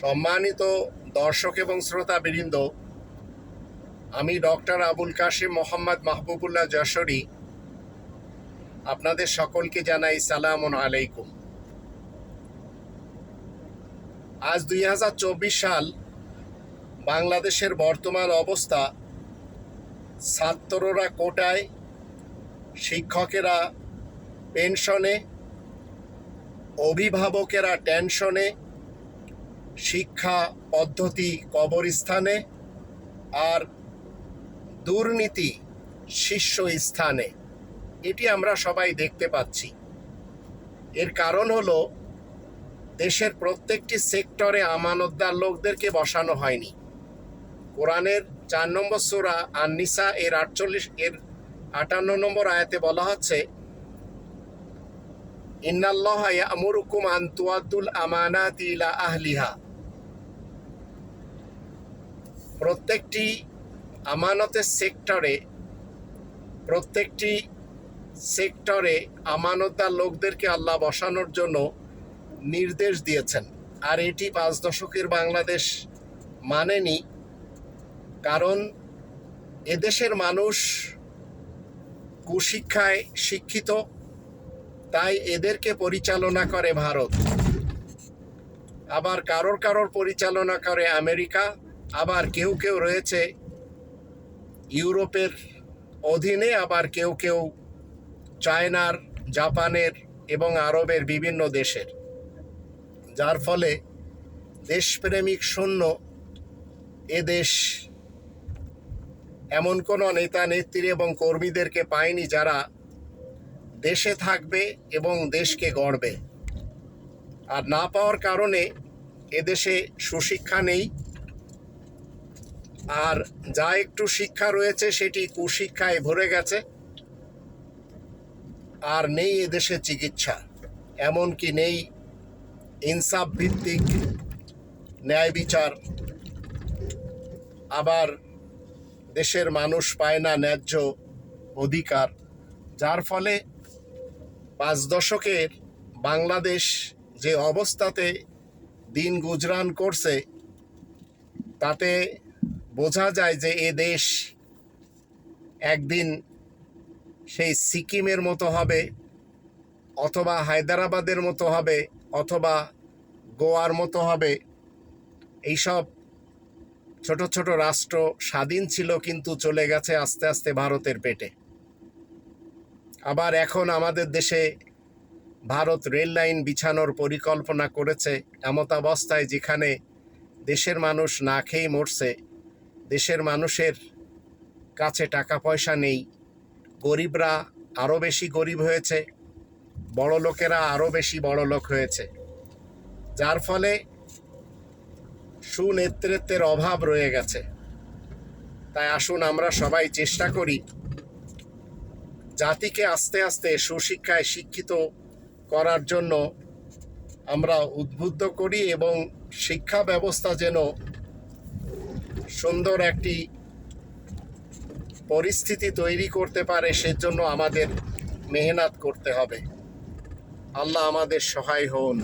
সম্মানিত দর্শক এবং শ্রোতা বৃন্দ আমি ডক্টর আবুল কাশিম মোহাম্মদ মাহবুবুল্লাহ যশোরী। আপনাদের সকলকে জানাই সালাম আলাইকুম। আজ দুই হাজার চব্বিশ সাল বাংলাদেশের বর্তমান অবস্থা। ছাত্ররা কোটায়, শিক্ষকেরা পেনশনে, অভিভাবকেরা টেনশনে শিক্ষা পদ্ধতি কবরস্থানে আর দুর্নীতি শীর্ষ স্থানে। এটি আমরা সবাই দেখতে পাচ্ছি। এর কারণ হলো, দেশের প্রত্যেকটি সেক্টরে আমানতদার লোকদেরকে বসানো হয়নি। কোরআনের চার নম্বর সুরা আননিসা এর আটচল্লিশ, এর আটান্ন নম্বর আয়াতে বলা হচ্ছে ইন্নাল্লাহ প্রত্যেকটি আমানতের সেক্টরে, প্রত্যেকটি সেক্টরে আমানতদার লোকদেরকে আল্লাহ বসানোর জন্য নির্দেশ দিয়েছেন। আর এটি পাঁচ দশকের বাংলাদেশ মানেনি, কারণ এদেশের মানুষ কুশিক্ষায় শিক্ষিত তাই এদেরকে পরিচালনা করে ভারত। আবার কারোর কারোর পরিচালনা করে আমেরিকা, আবার কেউ কেউ রয়েছে ইউরোপের অধীনে, আবার কেউ কেউ চায়নার, জাপানের এবং আরবের বিভিন্ন দেশের। যার ফলে দেশপ্রেমিক শূন্য এ দেশ এমন কোনো নেতা, নেত্রী এবং কর্মীদেরকে পায়নি যারা দেশে থাকবে এবং দেশকে গড়বে। আর না পাওয়ার কারণে এদেশে সুশিক্ষা নেই। আর যা একটু শিক্ষা রয়েছে সেটি কুশিক্ষায় ভরে গেছে। আর নেই এদেশে চিকিৎসা, এমনকি নেই ইনসাফ ভিত্তিক ন্যায় বিচার। আবার দেশের মানুষ পায় না ন্যায্য অধিকার, যার ফলে পাঁচ দশকের বাংলাদেশ যে অবস্থাতে দিন গুজরান করছে, তাতে বোঝা যায় যে এ দেশ একদিন সেই সিকিমের মতো হবে, অথবা হায়দ্রাবাদের মতো হবে, অথবা গোয়ার মতো হবে। এইসব ছোট ছোট রাষ্ট্র স্বাধীন ছিল কিন্তু চলে গেছে আস্তে আস্তে ভারতের পেটে। আবার এখন আমাদের দেশে ভারত রেল লাইন বিছানোর পরিকল্পনা করেছে এমত অবস্থায় যেখানে দেশের মানুষ না খেয়েই মরছে, দেশের মানুষের কাছে টাকা পয়সা নেই, গরিবরা আরও বেশি গরিব হয়েছে, বড় লোকেরা আরও বেশি বড় লোক হয়েছে। যার ফলে সুনেতৃত্বের অভাব রয়ে গেছে। তাই আসুন আমরা সবাই চেষ্টা করি জাতিকে আস্তে আস্তে সুশিক্ষায় শিক্ষিত করার জন্য আমরা উদ্বুদ্ধ করি এবং শিক্ষা ব্যবস্থা যেন সুন্দর একটি পরিস্থিতি তৈরি করতে পারে, সেজন্য আমাদের মেহনত করতে হবে। আল্লাহ আমাদের সহায় হন।